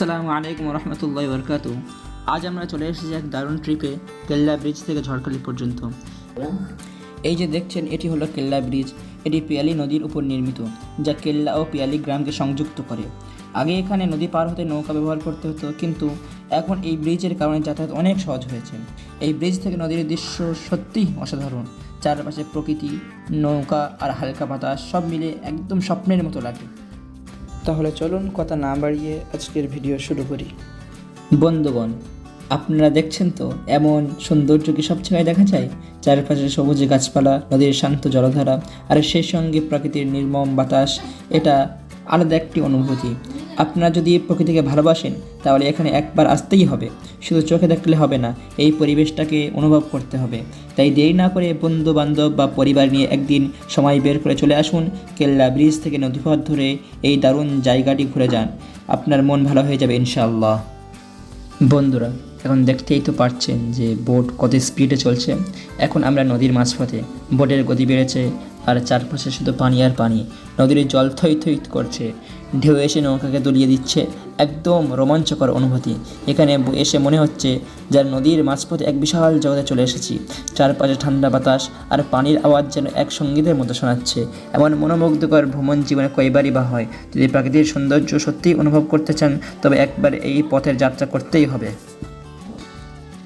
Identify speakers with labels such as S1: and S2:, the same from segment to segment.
S1: আসসালামু আলাইকুম রহমতুল্লাহ বরকাত আজ আমরা চলে এসেছি এক দারুণ ট্রিপে কেল্লা ব্রিজ থেকে ঝড়খালি পর্যন্ত। এই যে দেখছেন, এটি হলো কেল্লা ব্রিজ এটি পিয়ালি নদীর উপর নির্মিত, যা কেল্লা ও পিয়ালি গ্রামকে সংযুক্ত করে। আগে এখানে নদী পার হতে নৌকা ব্যবহার করতে হতো, কিন্তু এখন এই ব্রিজের কারণে যাতায়াত অনেক সহজ হয়েছে। এই ব্রিজ থেকে নদীর দৃশ্য সত্যিই অসাধারণ। চারপাশে প্রকৃতি, নৌকা আর হালকা বাতাস, সব মিলে একদম স্বপ্নের মতো লাগে। তাহলে চলুন কথা না বাড়িয়ে আজকের ভিডিও শুরু করি। বন্ধুগণ, আপনারা দেখছেন তো এমন সৌন্দর্য কি সব জায়গায় দেখা যায়? চারপাশে সবুজে গাছপালা, নদীর শান্ত জলধারা, আর সেই সঙ্গে প্রকৃতির নির্মম বাতাস, এটা আলাদা একটি অনুভূতি। আপনারা যদি প্রকৃতিকে ভালোবাসেন, তাহলে এখানে একবার আসতেই হবে। শুধু চোখে দেখলে হবে না, এই পরিবেশটাকে অনুভব করতে হবে। তাই দেরি না করে বন্ধু বান্ধব বা পরিবার নিয়ে একদিন সময় বের করে চলে আসুন কেল্লা ব্রিজ থেকে নদীপথ ধরে এই দারুণ জায়গাটি ঘুরে যান। আপনার মন ভালো হয়ে যাবে ইনশাআল্লাহ। বন্ধুরা এখন দেখতেই তো পারছেন যে বোট কত স্পিডে চলছে। এখন আমরা নদীর মাঝপথে, বোটের গতি বেড়েছে আর চারপাশে শুধু পানি আর পানি। নদীর জল থই থই করছে। ঢেউ এসে নৌকাকে দুলিয়ে দিচ্ছে একদম রোমাঞ্চকর অনুভূতি। এখানে এসে মনে হচ্ছে যার নদীর মাঝপথে এক বিশাল জগতে চলে এসেছি। চারপাশে ঠান্ডা বাতাস আর পানির আওয়াজ যেন এক সঙ্গীতের মতো শোনাচ্ছে। এমন মনোমুগ্ধকর ভ্রমণ জীবনে কয়বারই বা হয়। যদি প্রাকৃতিক সৌন্দর্য সত্যিই অনুভব করতে চান, তবে একবার এই পথের যাত্রা করতেই হবে।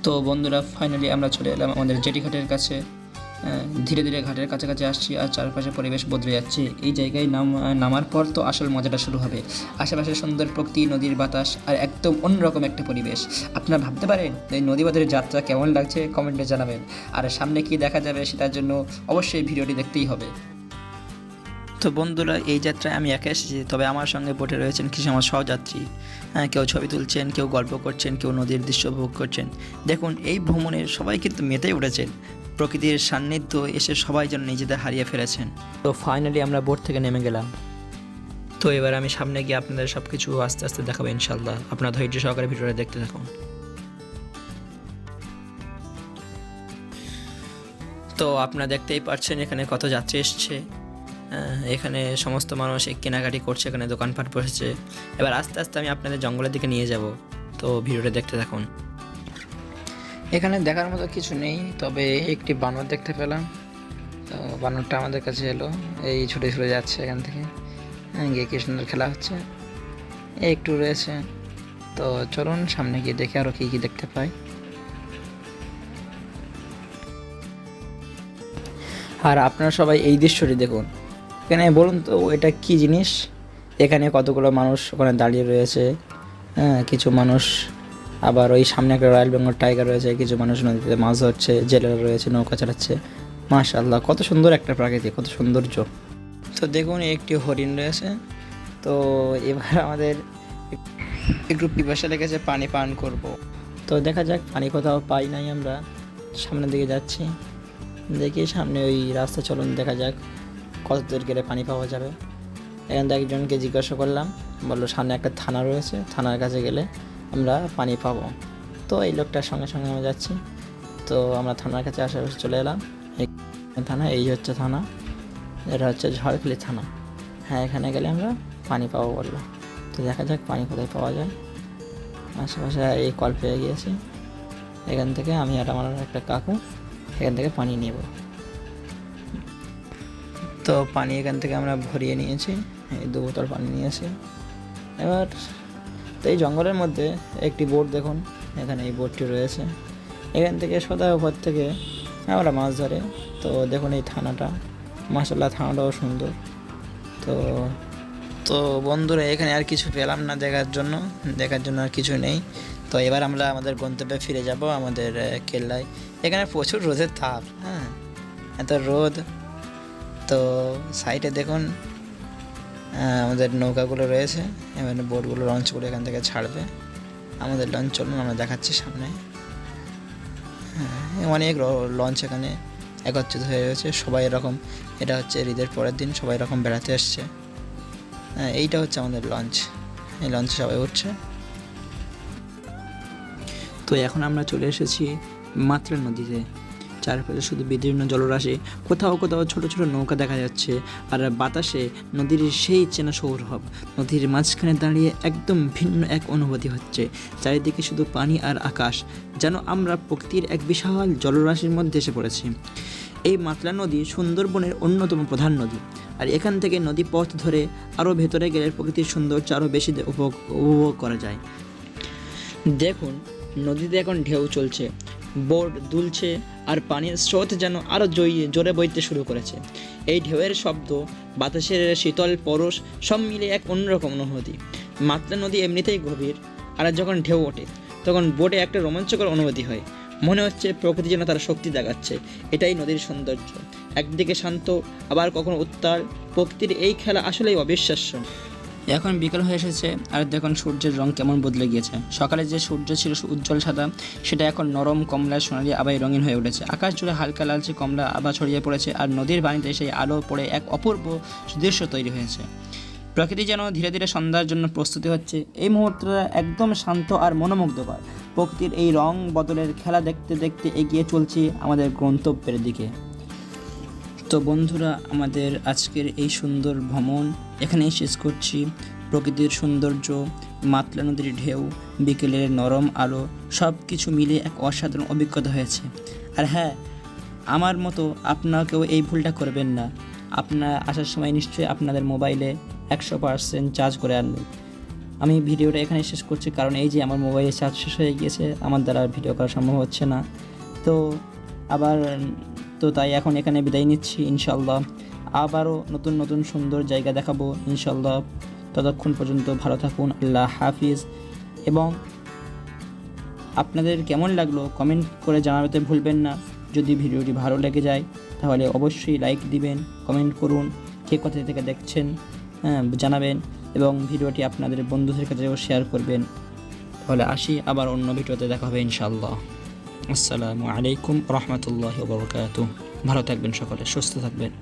S1: তো বন্ধুরা ফাইনালি আমরা চলে এলাম আমাদের জেটি ঘাটের কাছে। ধীরে ধীরে ঘাটের কাছাকাছি আসছি আর চারপাশে পরিবেশ বদলে যাচ্ছে। এই জায়গায় নাম, নামার পর তো আসল মজাটা শুরু হবে। আশেপাশে সুন্দর প্রকৃতি, নদীর বাতাস আর একদম অন্যরকম একটা পরিবেশ। আপনারা ভাবতে পারেন, এই নদী বাঁধের যাত্রা কেমন লাগছে? কমেন্টে জানাবেন। আর সামনে কি দেখা যাবে সেটার জন্য অবশ্যই ভিডিওটি দেখতেই হবে। তো বন্ধুরা, এই যাত্রায় আমি একা এসেছি, তবে আমার সঙ্গে বোটে রয়েছেন কিছু আমার সহযাত্রী। হ্যাঁ কেউ ছবি তুলছেন, কেউ গল্প করছেন, কেউ নদীর দৃশ্য উপভোগ করছেন। দেখুন, এই ভ্রমণে সবাই কিন্তু মেতে উঠেছেন। প্রকৃতির সান্নিধ্য এসে সবাই যেন নিজেদের হারিয়ে ফেলেছেন। তো ফাইনালি আমরা বোট থেকে নেমে গেলাম। তো এবার আমি সামনে গিয়ে আপনাদের সব কিছু আস্তে আস্তে দেখাবো ইনশাল্লাহ আপনার ধৈর্য সহকারে ভিডিওটা দেখতে থাকুন। তো আপনারা দেখতেই পাচ্ছেন এখানে কত যাত্রী এসছে। এখানে সমস্ত মানুষ কেনাকাটি করছে এখানে দোকানপাট বসেছে। এবার আস্তে আস্তে আমি আপনাদের জঙ্গলের দিকে নিয়ে যাব। তো ভিডিওটা দেখতে থাকুন। এখানে দেখার মতো কিছু নেই তবে একটি বানর দেখতে পেলাম। তো বানরটা আমাদের কাছে এলো এই ছুটে ছুটে যাচ্ছে এখান থেকে। হ্যাঁ, গিয়ে কি সুন্দর খেলা হচ্ছে। একটু রয়েছে। তো চলুন সামনে গিয়ে দেখে আরও কী কী দেখতে পাই। আর আপনারা সবাই এই দৃশ্যটি দেখুন। এখানে বলুন তো, এটা কি জিনিস? এখানে কতগুলো মানুষ ওখানে দাঁড়িয়ে রয়েছে? হ্যাঁ কিছু মানুষ আবার ওই সামনে একটা রয়্যাল বেঙ্গল টাইগার রয়েছে, কিছু মানুষ নদীতে মাছ ধরছে, জেলেরা রয়েছে, নৌকা চালাচ্ছে। মাশাল্লাহ কত সুন্দর একটা প্রাকৃতিক, কত সৌন্দর্য। তো দেখুন একটি হরিণ রয়েছে। তো এবার আমাদের একটু পিপাসা লেগেছে, পানি পান করব। তো দেখা যাক, পানি কোথাও পাই নাই আমরা। সামনের দিকে যাচ্ছি। দেখি সামনে ওই রাস্তা চলুন, দেখা যাক। কত দূর গেলে পানি পাওয়া যাবে? এখান থেকে একজনকে জিজ্ঞাসা করলাম, বলল, সামনে একটা থানা রয়েছে, থানার কাছে গেলে আমরা পানি পাবো। তো এই লোকটার সঙ্গে সঙ্গে আমরা যাচ্ছি। তো আমরা থানার কাছে আশেপাশে চলে এলাম। থানা, এই হচ্ছে থানা। এটা হচ্ছে ঝড়খালি থানা। হ্যাঁ এখানে গেলে আমরা পানি পাবো বলল। তো দেখা যাক পানি কোথায় পাওয়া যায়। আশেপাশে এই কল পেয়ে গিয়েছি। এখান থেকে আমি আর আমার একটা কাকু এখান থেকে পানি নেব। তো পানি এখান থেকে আমরা ভরিয়ে নিয়েছি। এই দু বোতল পানি নিয়েছি। এবার তো এই জঙ্গলের মধ্যে একটি বোট দেখুন, এখানে এই বোটটি রয়েছে। এখান থেকে সদা উপর থেকে আমরা মাছ ধরে। তো দেখুন এই থানাটা মাসাল্লাহ থানাটাও সুন্দর। তো তো বন্ধুরা, এখানে আর কিছু পেলাম না দেখার জন্য। দেখার জন্য আর কিছু নেই। তো এবার আমরা আমাদের গন্তব্যে ফিরে যাব আমাদের কেল্লায়। এখানে প্রচুর রোদের তাপ হ্যাঁ? এত রোদ তো সাইডে দেখুন আমাদের নৌকাগুলো রয়েছে, এবার বোটগুলো লঞ্চগুলো এখান থেকে ছাড়বে। আমাদের লঞ্চ চলুন আমরা দেখাচ্ছি সামনে। হ্যাঁ অনেক লঞ্চ এখানে একত্রিত হয়ে রয়েছে সবাই এরকম, এটা হচ্ছে ঈদের পরের দিন, সবাই এরকম বেড়াতে এসছে। হ্যাঁ এইটা হচ্ছে আমাদের লঞ্চ এই লঞ্চে সবাই উঠছে। তো এখন আমরা চলে এসেছি মাত্রা নদীতে চারপাশে শুধু বিদীর্ণ জলরাশি। কোথাও কোথাও ছোট ছোট নৌকা দেখা যাচ্ছে আর বাতাসে নদীর সেই চেনা সৌরভ। নদীর মাঝখানে দাঁড়িয়ে একদম ভিন্ন এক অনুভূতি হচ্ছে। চারিদিকে শুধু পানি আর আকাশ, যেন আমরা প্রকৃতির এক বিশাল জলরাশির মধ্যে এসে পড়েছি। এই মাতলা নদী সুন্দরবনের অন্যতম প্রধান নদী। আর এখান থেকে নদী পথ ধরে আরও ভেতরে গেলে প্রকৃতির সৌন্দর্য আরও বেশি উপভোগ উপভোগ করা যায়। দেখুন, নদীতে এখন ঢেউ চলছে। বোট দুলছে আর পানির স্রোত যেন আরও জইয়ে জোরে বইতে শুরু করেছে। এই ঢেউয়ের শব্দ, বাতাসের শীতল পরশ, সব মিলে এক অন্যরকম অনুভূতি। মাতলা নদী এমনিতেই গভীর, আর যখন ঢেউ ওঠে, তখন বোটে একটা রোমাঞ্চকর অনুভূতি হয়। মনে হচ্ছে প্রকৃতি যেন তার শক্তি দেখাচ্ছে এটাই নদীর সৌন্দর্য। একদিকে শান্ত, আবার কখনো উত্তাল। প্রকৃতির এই খেলা আসলেই অবিশ্বাস্য। এখন বিকেল হয়ে এসেছে আর দেখুন সূর্যের রং কেমন বদলে গিয়েছে। সকালে যে সূর্য ছিল উজ্জ্বল সাদা, সেটা এখন নরম কমলা সোনালি আবাই রঙিন হয়ে উঠেছে। আকাশ জুড়ে হালকা লালচে কমলা আবা ছড়িয়ে পড়েছে আর নদীর পানিতে সেই আলো পড়ে এক অপূর্ব দৃশ্য তৈরি হয়েছে। প্রকৃতি যেন ধীরে ধীরে সন্ধ্যার জন্য প্রস্তুতি হচ্ছে। এই মুহূর্তটা একদম শান্ত আর মনোমুগ্ধকর। প্রকৃতির এই রং বদলের খেলা দেখতে দেখতে এগিয়ে চলছি আমাদের গন্তব্যের দিকে। তো বন্ধুরা, আমাদের আজকের এই সুন্দর ভ্রমণ, এখানেই শেষ করছি। প্রকৃতির সৌন্দর্য, মাতলা নদীর ঢেউ, বিকেলের নরম আলো সব কিছু মিলে এক অসাধারণ অভিজ্ঞতা হয়েছে। আর হ্যাঁ আমার মতো আপনাকেও এই ভুলটা করবেন না। আপনার আসার সময় নিশ্চয়ই আপনাদের মোবাইলে একশো পার্সেন্ট চার্জ করে আনবেন। আমি ভিডিওটা এখানে শেষ করছি, কারণ এই যে আমার মোবাইলে চার্জ শেষ হয়ে গিয়েছে, আমার দ্বারা ভিডিও করা সম্ভব হচ্ছে না। তো আবার তো তাই এখন এখানে বিদায় নিচ্ছি ইনশাল্লাহ আবারও নতুন নতুন সুন্দর জায়গা দেখাবো ইনশাল্লাহ ততক্ষণ পর্যন্ত ভালো থাকুন, আল্লাহ হাফিজ। এবং আপনাদের কেমন লাগল কমেন্ট করে জানাতে ভুলবেন না। যদি ভিডিওটি ভালো লেগে যায়, তাহলে অবশ্যই লাইক দিবেন, কমেন্ট করুন, কে কোথা থেকে দেখছেন হ্যাঁ জানাবেন এবং ভিডিওটি আপনাদের বন্ধুদের কাছেও শেয়ার করবেন। তাহলে আসি আবার অন্য ভিডিওতে দেখা হবে ইনশাল্লাহ আসসালামু আলাইকুম রহমতুল্লাহ বরকাত ভালো থাকবেন সকলে সুস্থ থাকবেন